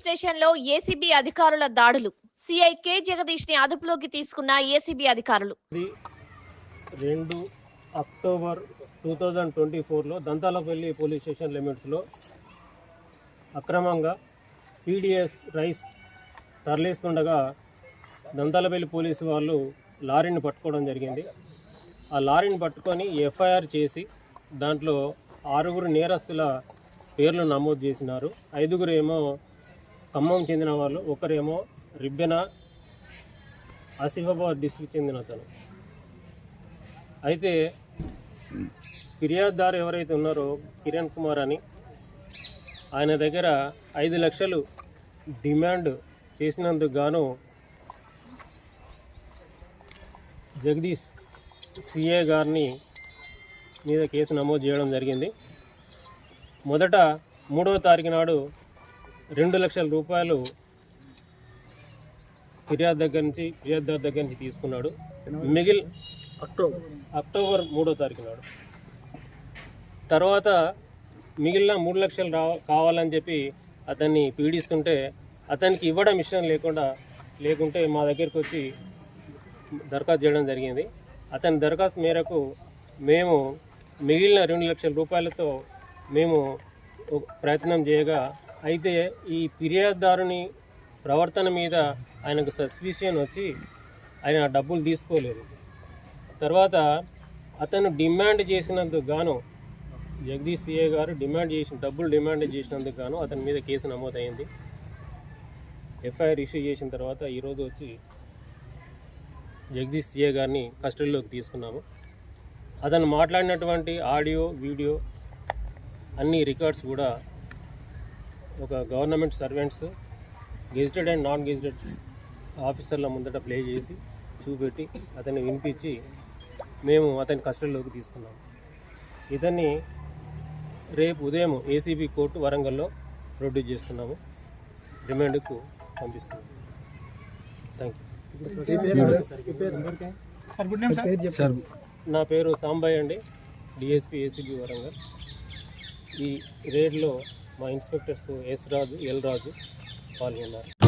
స్టేషన్లో ఏసీబీ అధికారుల దాడులు. సిఐ కె జగదీష్ని అదుపులోకి తీసుకున్న ఏసీబీ అధికారులు. రెండు అక్టోబర్ టూ థౌజండ్ ట్వంటీ ఫోర్లో దంతాలపల్లి పోలీస్ స్టేషన్ లిమిట్స్లో అక్రమంగా పీడిఎస్ రైస్ తరలిస్తుండగా దంతాలపల్లి పోలీసు వాళ్ళు లారీని పట్టుకోవడం జరిగింది. ఆ లారీని పట్టుకొని ఎఫ్ఐఆర్ చేసి దాంట్లో ఆరుగురు నేరస్తుల పేర్లు నమోదు చేసినారు. ఐదుగురు ఏమో ఖమ్మం చెందిన వాళ్ళు ఒకరేమో రిబ్బెన ఆసిఫాబాద్ డిస్ట్రిక్ట్ చెందిన అతను. అయితే ఫిర్యాదుదారు ఎవరైతే ఉన్నారో కిరణ్ కుమార్ అని ఆయన దగ్గర ఐదు లక్షలు డిమాండ్ చేసినందుకు గాను జగదీష్ సిఏ గారిని మీద కేసు నమోదు చేయడం జరిగింది. మొదట మూడవ తారీఖు నాడు రెండు లక్షల రూపాయలు ఫిర్యాదు దగ్గర నుంచి ఫిర్యాదుదారు దగ్గర నుంచి తీసుకున్నాడు. మిగిల్ అక్టోబర్. అక్టోబర్ మూడో తారీఖు నాడు. తర్వాత మిగిలిన మూడు లక్షలు రా కావాలని చెప్పి అతన్ని పీడిస్తుంటే అతనికి ఇవ్వడం ఇష్టం లేకుండా లేకుంటే మా దగ్గరికి వచ్చి దరఖాస్తు చేయడం జరిగింది. అతని దరఖాస్తు మేరకు మేము మిగిలిన రెండు లక్షల రూపాయలతో మేము ప్రయత్నం చేయగా అయితే ఈ ఫిర్యాదుదారుని ప్రవర్తన మీద ఆయనకు సస్పిషన్ వచ్చి ఆయన డబ్బులు తీసుకోలేదు. తర్వాత అతను డిమాండ్ చేసినందుకు గాను జగదీష్ సిఏ గారు డిమాండ్ చేసిన డబ్బులు డిమాండ్ చేసినందుకు గాను అతని మీద కేసు నమోదైంది. ఎఫ్ఐఆర్ ఇష్యూ చేసిన తర్వాత ఈరోజు వచ్చి జగదీష్ సిఏ గారిని కస్టడీలోకి తీసుకున్నాము. అతను మాట్లాడినటువంటి ఆడియో వీడియో అన్ని రికార్డ్స్ కూడా ఒక government servants gazetted and non gazetted ఆఫీసర్ల ముందట ప్లే చేసి చూపెట్టి అతన్ని వినిపించి మేము అతని కస్టడీలోకి తీసుకున్నాము ఇతన్ని రేపు ఉదయం ఏసీబీ కోర్టు వరంగల్లో ప్రొడ్యూస్ చేస్తున్నాము. రిమాండ్కు పంపిస్తున్నాము థ్యాంక్ యూ సార్ నా పేరు సాంబయ్య అండి. DSP ACB Warangal. ఈ రేడ్లో మా inspectors S Raju L Raju పాల్గొన్నారు.